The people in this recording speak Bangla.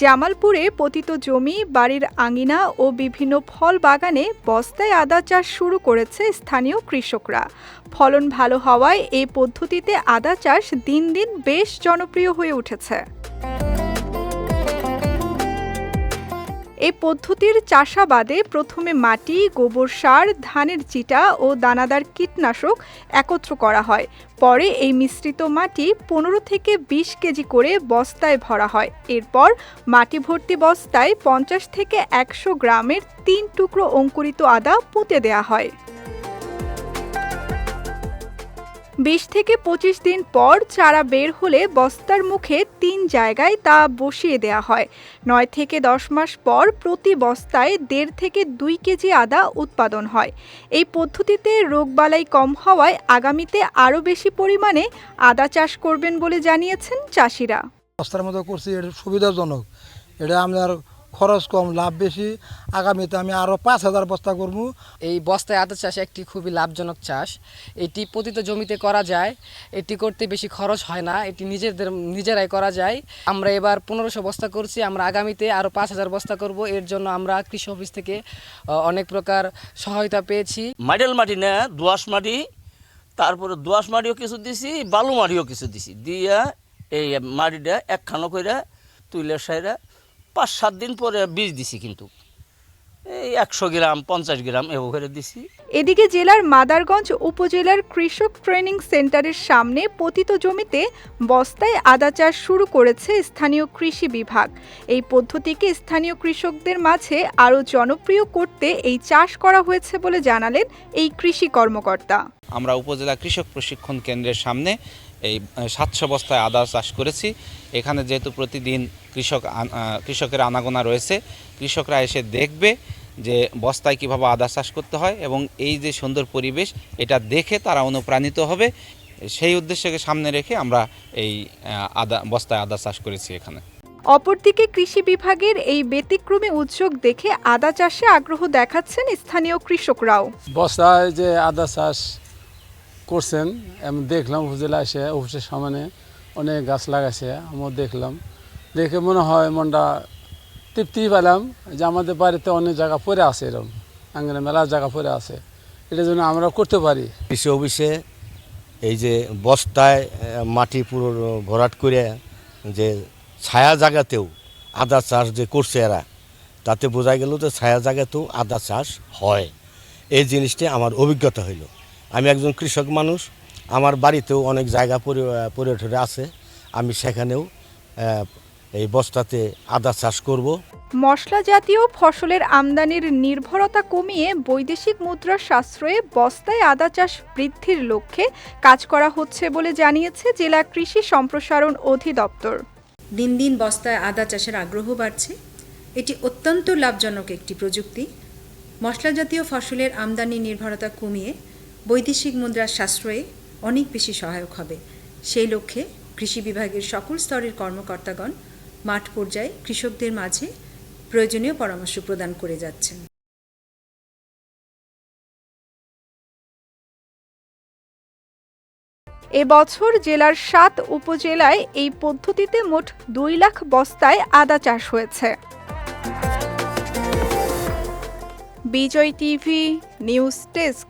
জামালপুরে পতিত জমি, বাড়ির আঙিনা ও বিভিন্ন ফল বাগানে বস্তায় আদা চাষ শুরু করেছে স্থানীয় কৃষকরা। ফলন ভালো হওয়ায় এই পদ্ধতিতে আদা চাষ দিন দিন বেশ জনপ্রিয় হয়ে উঠেছে। এই পদ্ধতির চাষাবাদে প্রথমে মাটি, গোবর সার, ধানের চিটা ও দানাদার কীটনাশক একত্র করা হয়। পরে এই মিশ্রিত মাটি পনেরো থেকে বিশ কেজি করে বস্তায় ভরা হয়। এরপর মাটি ভর্তি বস্তায় পঞ্চাশ থেকে একশো গ্রামের তিন টুকরো অঙ্কুরিত আদা পুঁতে দেয়া হয়। বিশ থেকে পঁচিশ দিন পর চারা বের হলে বস্তার মুখে তিন জায়গায় তা বসিয়ে দেওয়া হয়। নয় থেকে দশ মাস পর প্রতি বস্তায় দেড় থেকে দুই কেজি আদা উৎপাদন হয়। এই পদ্ধতিতে রোগবালাই কম হওয়ায় আগামীতে আরও বেশি পরিমাণে আদা চাষ করবেন বলে জানিয়েছেন চাষিরা। বস্তার মতো করছি, এটা সুবিধাজনক। এটা আপনার খরচ কম লাভ বেশি। আগামীতে আমি আরও পাঁচ হাজার বস্তা করব। এই বস্তায় আদা চাষ একটি খুবই লাভজনক চাষ। এটি পতিত জমিতে করা যায়। এটি করতে বেশি খরচ হয় না। এটি নিজেদের নিজেরাই করা যায়। আমরা এবার পনেরোশো বস্তা করছি। আমরা আগামীতে আরও পাঁচ হাজার বস্তা করব। এর জন্য আমরা কৃষি অফিস থেকে অনেক প্রকার সহায়তা পেয়েছি। মাইডেল মাটি না দোয়াশ মাটি। তারপরে দোয়াশ মাটিও কিছু দিছি বালু মাটিও কিছু দিছি। দিয়া এই মাটিটা একখানো করে তুলে সাইরা পাঁচ সাত দিন পরে বীজ দিছি কিন্তু। এই একশো গ্রাম পঞ্চাশ গ্রাম এভাবে করে দিছি। এদিকে জেলার মাদারগঞ্জ উপজেলার কৃষক ট্রেনিং সেন্টারের সামনে পতিত জমিতে বস্তায় আদা চাষ শুরু করেছে স্থানীয় কৃষি বিভাগ। এই পদ্ধতিকে স্থানীয় কৃষকদের মাঝে আরও জনপ্রিয় করতে এই চাষ করা হয়েছে বলে জানালেন এই কৃষি কর্মকর্তা। আমরা উপজেলা কৃষক প্রশিক্ষণ কেন্দ্রের সামনে এই সাতশো বস্তায় আদা চাষ করেছি। এখানে যেহেতু প্রতিদিন কৃষক আন- কৃষকের আনাগোনা রয়েছে কৃষকরা এসে দেখবে যে বস্তায় কীভাবে আদা চাষ করতে হয় এবং এই যে সুন্দর পরিবেশ এটা দেখে তারা অনুপ্রাণিত হবে। সেই উদ্দেশ্যকে সামনে রেখে আমরা এই আদা বস্তায় আদা চাষ করেছি এখানে। অপরদিকে কৃষি বিভাগের এই ব্যতিক্রমী উদ্যোগ দেখে আদা চাষে আগ্রহ দেখাচ্ছেন স্থানীয় কৃষকরাও। বস্তায় যে আদা চাষ করছেন, আমি দেখলাম উপজেলা আসে অফিসের সামনে অনেক গাছ লাগাইছে, আমিও দেখলাম। দেখে মনে হয় মনটা তৃপ্তি পেলাম যে আমাদের বাড়িতে অনেক জায়গা পড়ে আছে এরকম আঙ্গনে মেলা জায়গা পড়ে আছে। এটার জন্য আমরা করতে পারি। কৃষি অফিসে এই যে বস্তায় মাটি পুরো ভরাট করে যে ছায়া জায়গাতেও আদা চাষ যে করছে এরা, তাতে বোঝা গেল যে ছায়া জায়গাতেও আদা চাষ হয়। এই জিনিসটি আমার অভিজ্ঞতা হইল। আমি একজন কৃষক মানুষ আমার বাড়িতেও অনেক জায়গা পরি পরে টরে আছে। আমি সেখানেও এই বস্তাতে আদা চাষ করব। মশলা জাতীয় ফসলের আমদানির নির্ভরতা কমিয়ে বৈদেশিক মুদ্রার সাশ্রয়ে বস্তায় আদা চাষ বৃদ্ধির লক্ষ্যে কাজ করা হচ্ছে বলে জানিয়েছে জেলা কৃষি সম্প্রসারণ অধিদপ্তর। দিন দিন বস্তায় আদা চাষের আগ্রহ বাড়ছে। এটি অত্যন্ত লাভজনক একটি প্রযুক্তি। মশলা জাতীয় ফসলের আমদানি নির্ভরতা কমিয়ে বৈদেশিক মুদ্রার সাশ্রয়ে অনেক বেশি সহায়ক হবে। সেই লক্ষ্যে কৃষি বিভাগের সকল স্তরের কর্মকর্তাগণ মাঠ পর্যায়ে কৃষকদের মাঝে প্রয়োজনীয় পরামর্শ প্রদান করে যাচ্ছেন। এবছর জেলার সাত উপজেলায় এই পদ্ধতিতে মোট দুই লাখ বস্তায় আদা চাষ হয়েছে। Bijoy TV, news desk.